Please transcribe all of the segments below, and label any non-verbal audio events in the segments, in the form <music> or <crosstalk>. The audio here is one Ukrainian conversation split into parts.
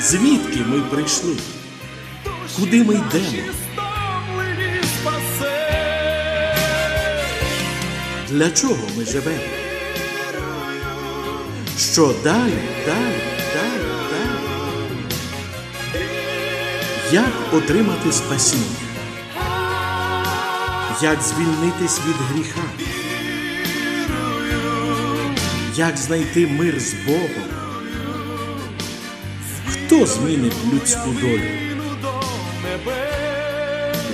Звідки ми прийшли? Куди ми йдемо? Для чого ми живемо? Що далі, далі, далі, далі? Як отримати спасіння? Як звільнитись від гріха? Як знайти мир з Богом? Хто змінить людську долю?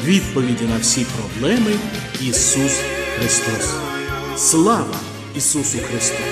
Відповіді на всі проблеми Ісус Христос. Слава Ісусу Христу!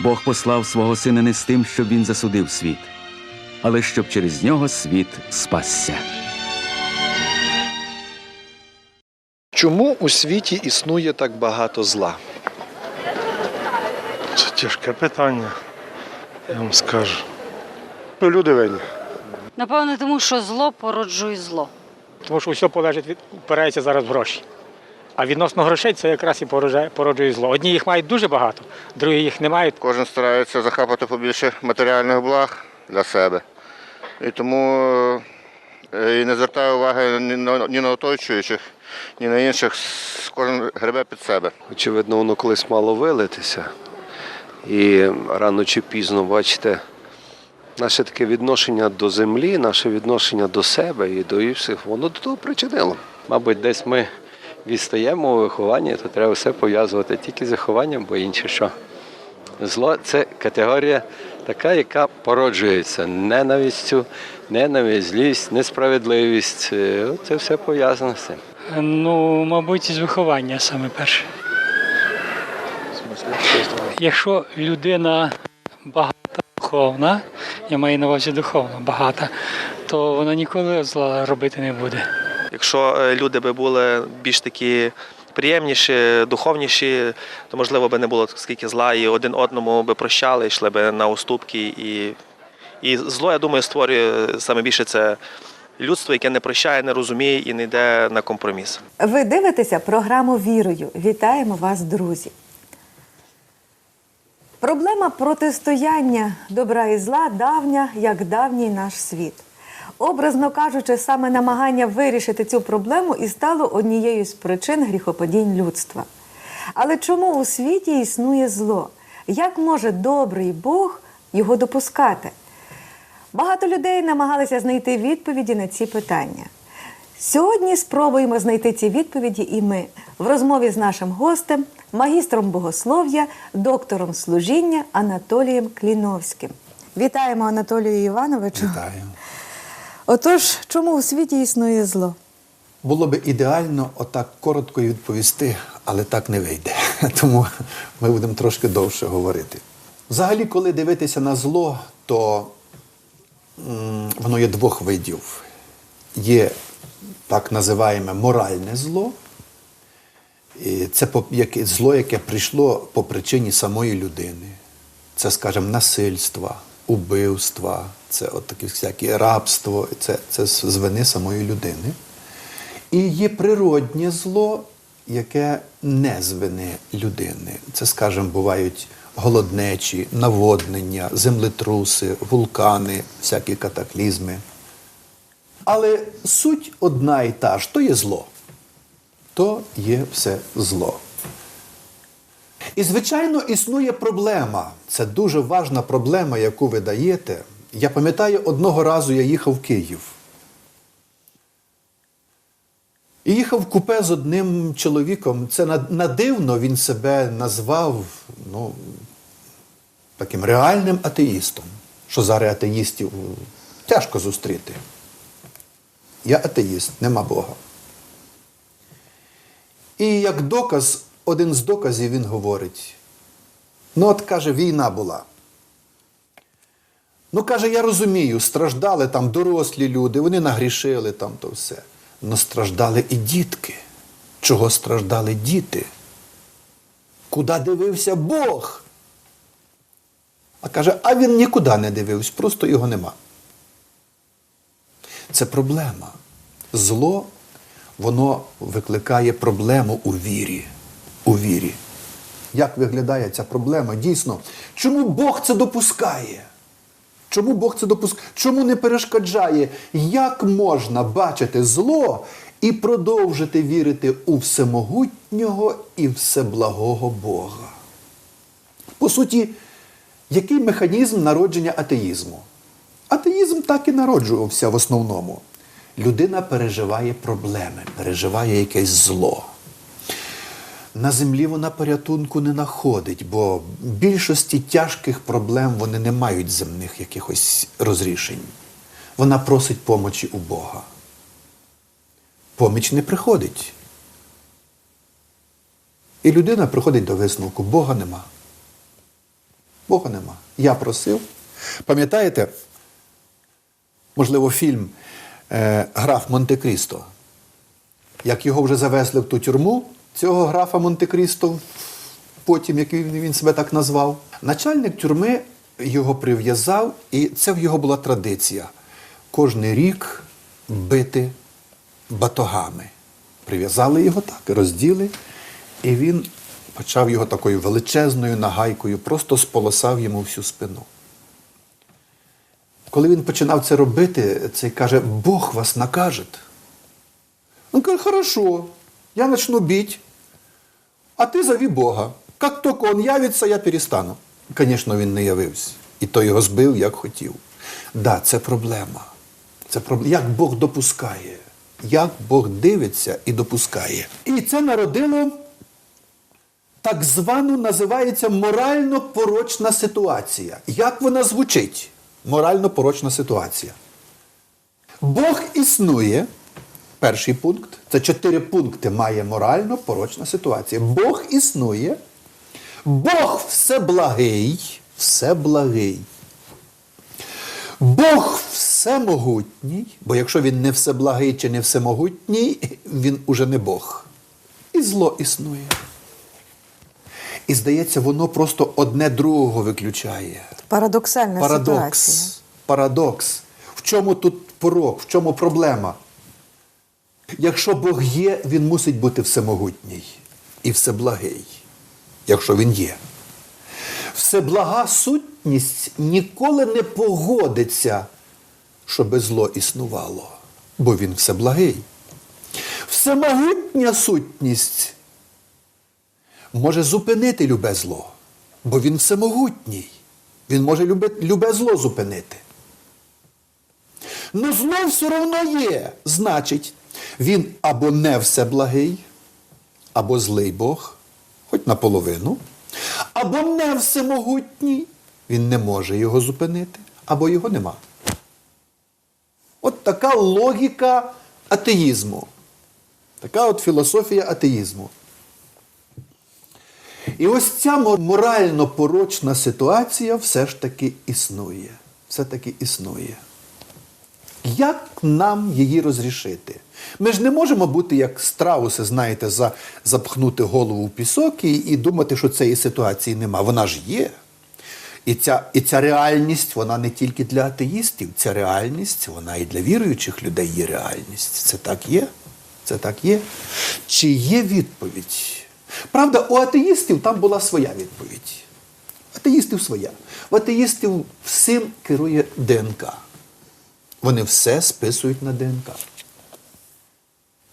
Бог послав свого сина не з тим, щоб він засудив світ, але щоб через нього світ спасся. Чому у світі існує так багато зла? Це тяжке питання, я вам скажу. Ну, люди винні. Напевно, тому що зло породжує зло. Тому що все полежить від впирається зараз в гроші. А відносно грошей це якраз і породжує, породжує зло. Одні їх мають дуже багато, другі їх не мають. Кожен старається захапати побільше матеріальних благ для себе. І тому е, і не звертає уваги ні на, ні на оточуючих, ні на інших. Кожен гребе під себе. Очевидно, воно колись мало вилитися. І рано чи пізно, бачите, наше таке відношення до землі, наше відношення до себе і до інших, воно до того причинило. Мабуть, десь ми відстаємо у вихованні, то треба все пов'язувати тільки з вихованням, бо інше що. Зло це категорія така, яка породжується ненавистю, ненависть, злість, несправедливість. Е, Це все пов'язано з цим. Ну, мабуть, з виховання саме перше. Якщо людина багата духовна, я маю на увазі духовно багата, то вона ніколи зла робити не буде. Якщо е, люди би були більш такі приємніші, духовніші, то можливо би не було скільки зла, і один одному би прощали, йшли би на уступки. І, і зло, я думаю, створює саме більше це людство, яке не прощає, не розуміє і не йде на компроміс. Ви дивитеся програму Вірою. Вітаємо вас, друзі. Проблема протистояння добра і зла давня, як давній наш світ. Образно кажучи, саме намагання вирішити цю проблему і стало однією з причин гріхопадінь людства. Але чому у світі існує зло? Як може добрий Бог його допускати? Багато людей намагалися знайти відповіді на ці питання. Сьогодні спробуємо знайти ці відповіді і ми в розмові з нашим гостем, магістром богослов'я, доктором служіння Анатолієм Кліновським. Вітаємо Анатолію Івановичу. Вітаю. Отож, чому у світі існує зло? Було би ідеально отак коротко відповісти, але так не вийде. <laughs> Тому ми будемо трошки довше говорити. Взагалі, коли дивитися на зло, то воно є двох видів. Є так називаємо моральне зло. І це зло, яке прийшло по причині самої людини. Це, скажімо, насильства, убивства, це от такі всякі рабство, це, це з самої людини. І є природнє зло, яке не з вини людини. Це, скажімо, бувають голоднечі, наводнення, землетруси, вулкани, всякі катаклізми. Але суть одна і та ж то є зло. То є все зло. І, звичайно, існує проблема. Це дуже важна проблема, яку ви даєте. Я пам'ятаю, одного разу я їхав в Київ. І їхав в купе з одним чоловіком. Це надивно він себе назвав ну, таким реальним атеїстом, що зараз атеїстів тяжко зустріти. Я атеїст, нема Бога. І як доказ, один з доказів він говорить: ну, от каже, війна була. Ну, каже, я розумію, страждали там дорослі люди, вони нагрішили там то все. Но страждали і дітки. Чого страждали діти? Куди дивився Бог? А каже, а він нікуди не дивився, просто його нема. Це проблема. Зло, воно викликає проблему у вірі. У вірі. Як виглядає ця проблема? Дійсно, чому Бог це допускає? Чому Бог це допускає? Чому не перешкоджає? Як можна бачити зло і продовжити вірити у всемогутнього і всеблагого Бога? По суті, який механізм народження атеїзму? Атеїзм так і народжувався в основному. Людина переживає проблеми, переживає якесь зло. На землі вона порятунку не знаходить, бо більшості тяжких проблем вони не мають земних якихось розрішень. Вона просить помочі у Бога. Поміч не приходить. І людина приходить до висновку: Бога нема. Бога нема. Я просив. Пам'ятаєте, можливо, фільм е, Граф Монте-Крісто? Як його вже завезли в ту тюрму, цього графа Монте-Крісто, потім, як він, він себе так назвав, начальник тюрми його прив'язав, і це в його була традиція. Кожний рік бити батогами. Прив'язали його так, розділи, і він почав його такою величезною нагайкою, просто сполосав йому всю спину. Коли він починав це робити, цей каже, Бог вас накаже. Он каже, хорошо, я начну бить, а ти зови Бога. Як тільки він явиться, я перестану. Звісно, він не явився. І то його збив, як хотів. Да, це проблема. Це проблема. Як Бог допускає, як Бог дивиться і допускає. І це народило так звану називається морально порочна ситуація. Як вона звучить? Морально порочна ситуація. Бог існує. Перший пункт. Це чотири пункти має морально порочна ситуація. Бог існує. Бог всеблагий, всеблагий. Бог всемогутній, бо якщо він не всеблагий чи не всемогутній, він уже не Бог. І зло існує. І здається, воно просто одне другого виключає. Парадоксальна Парадокс. ситуація. Парадокс. В чому тут порок, в чому проблема? Якщо Бог є, він мусить бути всемогутній і всеблагий, якщо він є. Всеблага сутність ніколи не погодиться, щоби зло існувало, бо він всеблагий. Всемогутня сутність може зупинити любе зло, бо він всемогутній. Він може любе, любе зло зупинити. Ну зло все одно є. Значить, він або не всеблагий, або злий Бог, хоч наполовину, або не всемогутній, він не може його зупинити, або його нема. От така логіка атеїзму. Така от філософія атеїзму. І ось ця морально порочна ситуація все ж таки існує. Все таки існує. Як нам її розрішити? Ми ж не можемо бути як страуси, знаєте, за, запхнути голову в пісок і, і думати, що цієї ситуації нема. Вона ж є. І ця, і ця реальність, вона не тільки для атеїстів, ця реальність, вона і для віруючих людей є реальність. Це так є. Це так є? Чи є відповідь? Правда, у атеїстів там була своя відповідь. Атеїстів своя. У атеїстів всім керує ДНК. Вони все списують на ДНК.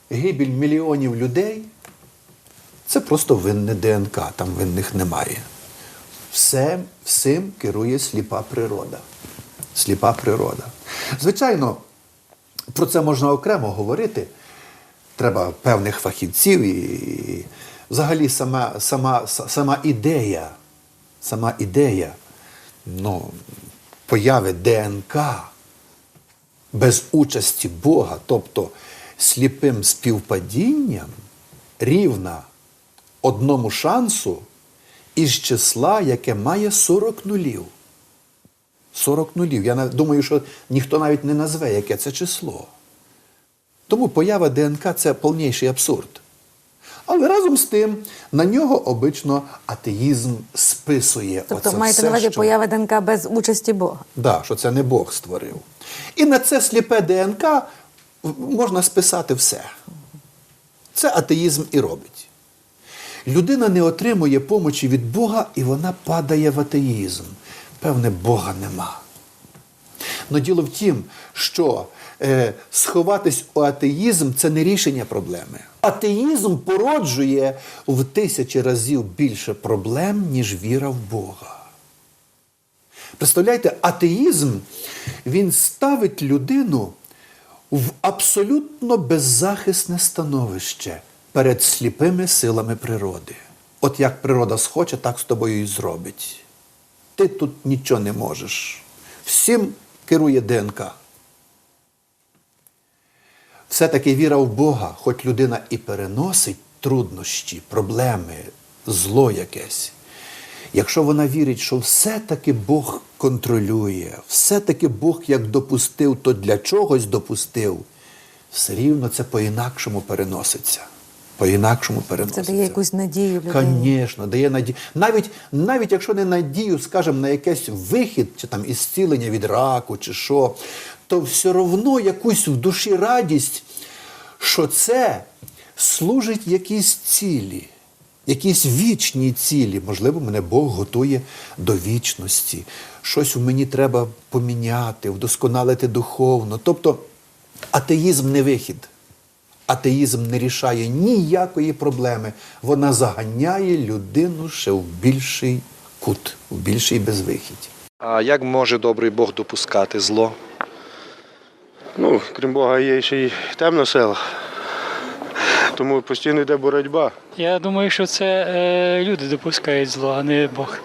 Гибель мільйонів людей це просто винне ДНК, там винних немає. Все, всім керує сліпа природа. Сліпа природа. Звичайно, про це можна окремо говорити. Треба певних фахівців і взагалі сама, сама, сама ідея, сама ідея ну, появи ДНК без участі Бога, тобто сліпим співпадінням, рівна одному шансу із числа, яке має 40 нулів. 40 нулів. Я думаю, що ніхто навіть не назве, яке це число. Тому поява ДНК це повніший абсурд. Але разом з тим на нього обично атеїзм списує. Тобто оце маєте все, на увазі що- поява ДНК без участі Бога. Да, що це не Бог створив. І на це сліпе ДНК можна списати все. Це атеїзм і робить. Людина не отримує помочі від Бога, і вона падає в атеїзм. Певне, Бога нема. Но діло в тім, що сховатись у атеїзм це не рішення проблеми. Атеїзм породжує в тисячі разів більше проблем, ніж віра в Бога. Представляєте, атеїзм він ставить людину в абсолютно беззахисне становище перед сліпими силами природи. От як природа схоче, так з тобою і зробить. Ти тут нічого не можеш. Всім керує ДНК. Все-таки віра в Бога, хоч людина і переносить труднощі, проблеми, зло якесь. Якщо вона вірить, що все-таки Бог контролює, все-таки Бог як допустив, то для чогось допустив, все рівно це по-інакшому переноситься. По-інакшому Це переноситься. дає якусь надію людині. Звісно, дає надію. Навіть, навіть якщо не надію, скажімо, на якийсь вихід, чи там ісцілення від раку, чи що, то все одно якусь в душі радість, що це служить якійсь цілі, якійсь вічній цілі. Можливо, мене Бог готує до вічності. Щось у мені треба поміняти, вдосконалити духовно. Тобто атеїзм не вихід. Атеїзм не рішає ніякої проблеми. Вона заганяє людину ще в більший кут, в більший безвихідь. А як може добрий Бог допускати зло? Ну, крім Бога, є ще й темне село, Тому постійно йде боротьба. Я думаю, що це е, люди допускають зло, а не Бог.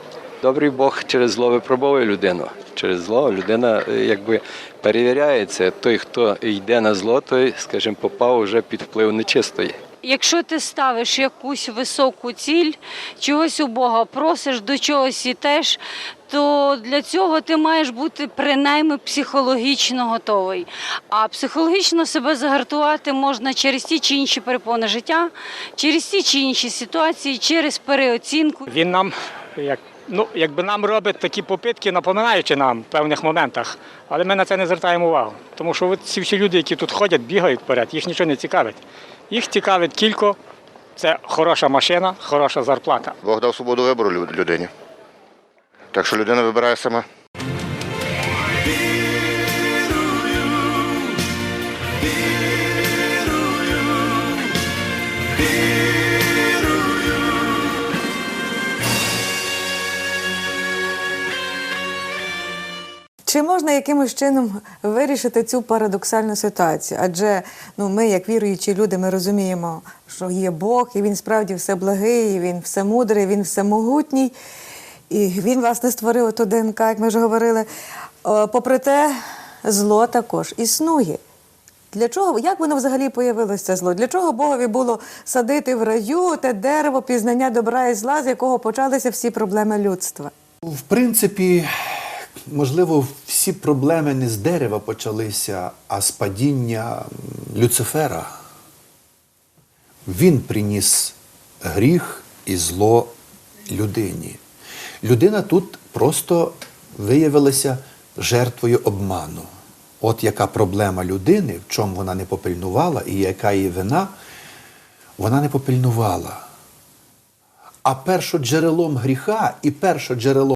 Добрий Бог через зло випробовує людину. Через зло людина е, якби перевіряється. Той, хто йде на зло, той, скажімо, попав уже під вплив нечистої. Якщо ти ставиш якусь високу ціль, чогось у Бога просиш, до чогось ідеш, то для цього ти маєш бути принаймні психологічно готовий. А психологічно себе загартувати можна через ті чи інші перепони життя, через ті чи інші ситуації, через переоцінку. Він нам, як, ну, якби нам робить такі попитки, напоминаючи нам в певних моментах, але ми на це не звертаємо увагу. Тому що ці всі люди, які тут ходять, бігають вперед, їх нічого не цікавить. Їх цікавить тільки це хороша машина, хороша зарплата. Бог дав свободу вибору людині. Так що людина вибирає сама. Чи можна якимось чином вирішити цю парадоксальну ситуацію? Адже ну, ми, як віруючі люди, ми розуміємо, що є Бог, і він справді все благий, він все мудрий, він всемогутній. І він, власне, створив ото ДНК, як ми вже говорили. Попри те, зло також існує. Для чого, як воно взагалі появилося зло? Для чого Богові було садити в раю те дерево пізнання добра і зла, з якого почалися всі проблеми людства? В принципі, можливо, всі проблеми не з дерева почалися, а з падіння Люцифера. Він приніс гріх і зло людині. Людина тут просто виявилася жертвою обману. от яка проблема людини, в чому вона не попильнувала, і яка її вина, вона не попильнувала. А першоджерелом гріха і першоджерелом